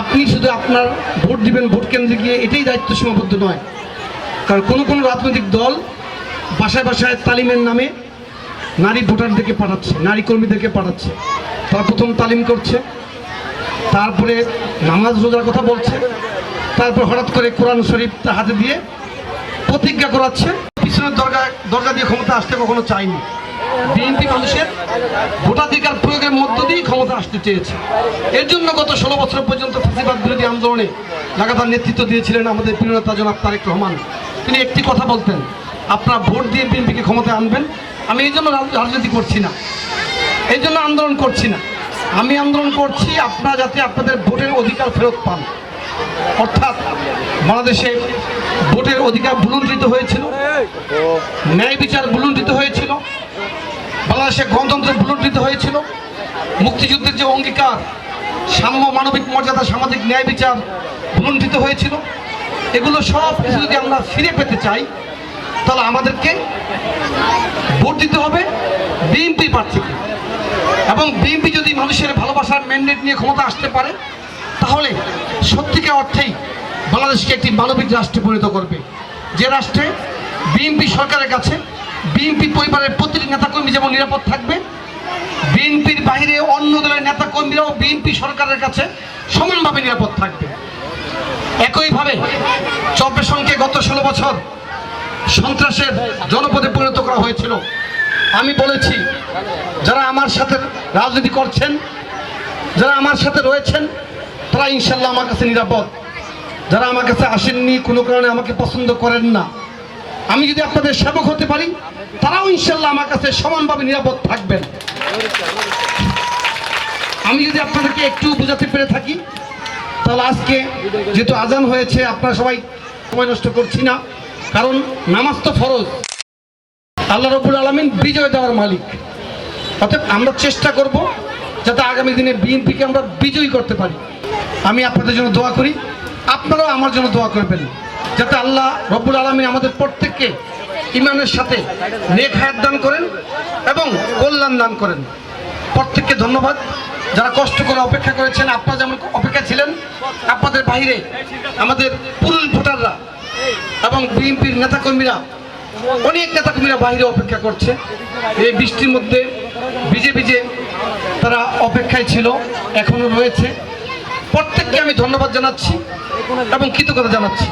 আপনি শুধু আপনার ভোট দিবেন, ভোট কেন্দ্রে গিয়ে এটাই দায়িত্ব সীমাবদ্ধ নয়। কারণ কোনো কোনো রাজনৈতিক দল বাসায় বাসায় তালিমের নামে নারী ভোটারদেরকে পাঠাচ্ছে, নারী কর্মীদেরকে পাঠাচ্ছে। তারা প্রথম তালিম করছে, তারপরে নামাজ রোজার কথা বলছে, তারপর হঠাৎ করে কোরআন শরীফ তার হাতে দিয়ে প্রতিজ্ঞা করাচ্ছে। পিছনের দরজা দরজা দিয়ে ক্ষমতা আসতে কখনো চাইনি। বিএনপি মানুষের ভোটাধিকার প্রয়োগের মধ্য দিয়েই ক্ষমতা আসতে চেয়েছে। এর জন্য গত ষোলো বছর পর্যন্ত ফাঁসিবাদ বিরোধী আন্দোলনে লাগাতার নেতৃত্ব দিয়েছিলেন আমাদের প্রিয় নেতা জনাব তারেক রহমান। তিনি একটি কথা বলতেন, আপনারা ভোট দিয়ে বিএনপিকে ক্ষমতায় আনবেন, আমি এই জন্য রাজনীতি করছি না। এই জন্য আন্দোলন করছি না। আমি আন্দোলন করছি আপনারা যাতে আপনাদের ভোটের অধিকার ফেরত পান। অর্থাৎ বাংলাদেশে ভোটের অধিকার ভুলুণ্ঠিত হয়েছিল, ন্যায় বিচার ভুলুণ্ঠিত হয়েছিল, বাংলাদেশে গণতন্ত্র ভুলুণ্ঠিত হয়েছিল মুক্তিযুদ্ধের যে অঙ্গীকার, সাম্য মানবিক মর্যাদা, সামাজিক ন্যায় বিচার ভুলুণ্ঠিত হয়েছিল, এগুলো সব কিছু যদি আমরা ফিরে পেতে চাই, তাহলে আমাদেরকে ভোট দিতে হবে বিএনপি প্রার্থীকে। এবং বিএনপি যদি মানুষের ভালোবাসার ম্যান্ডেট নিয়ে ক্ষমতা আসতে পারে, তাহলে সত্যিকার অর্থেই বাংলাদেশকে একটি মানবিক রাষ্ট্রে পরিণত করবে। যে রাষ্ট্রে বিএনপি সরকারের কাছে, বিএনপি পরিবারের প্রতিটি নেতাকর্মী যেমন নিরাপদ থাকবে বিএনপির বাইরে অন্য দলের নেতাকর্মীরাও বিএনপি সরকারের কাছে সমানভাবে নিরাপদ থাকবে। একইভাবে চব্বেশনকে গত ষোলো বছর সন্ত্রাসের জনপদে পরিণত করা হয়েছিল। আমি বলেছি, যারা আমার সাথে রাজনীতি করছেন, যারা আমার সাথে রয়েছেন, তারা ইনশাল্লাহ আমার কাছে নিরাপদ। যারা আমার কাছে আসেননি, কোনো কারণে আমাকে পছন্দ করেন না। আমি যদি আপনাদের সেবক হতে পারি, তারাও ইনশাল্লাহ আমার কাছে সমানভাবে নিরাপদ থাকবেন। আমি যদি আপনাদেরকে একটু বোঝাতে পেরে থাকি, তাহলে আজকে যেহেতু আজান হয়েছে, আপনারা সবাই সময় নষ্ট করছি না। কারণ নামাজ তো ফরজ। আল্লাহ রবুল আলমিন বিজয় দেওয়ার মালিক। অর্থাৎ আমরা চেষ্টা করব যাতে আগামী দিনে বিএনপিকে আমরা বিজয়ী করতে পারি। আমি আপনাদের জন্য দোয়া করি। আপনারাও আমার জন্য দোয়া করবেন। যাতে আল্লাহ রব্বুল আলমিন আমাদের প্রত্যেককে ইমানের সাথে নেক হায়াত দান করেন এবং কল্যাণ দান করেন। প্রত্যেককে ধন্যবাদ। যারা কষ্ট করে অপেক্ষা করেছেন, আপনারা যেমন অপেক্ষা ছিলেন, আপনাদের বাইরে আমাদের পুরুষ ভোটাররা এবং বিএনপির নেতাকর্মীরা, অনেক নেতাকর্মীরা বাইরে অপেক্ষা করছে। এই বৃষ্টির মধ্যে ভিজে ভিজে তারা অপেক্ষায় ছিল এখনও রয়েছে। প্রত্যেককে আমি ধন্যবাদ জানাচ্ছি এবং কৃতজ্ঞতা জানাচ্ছি।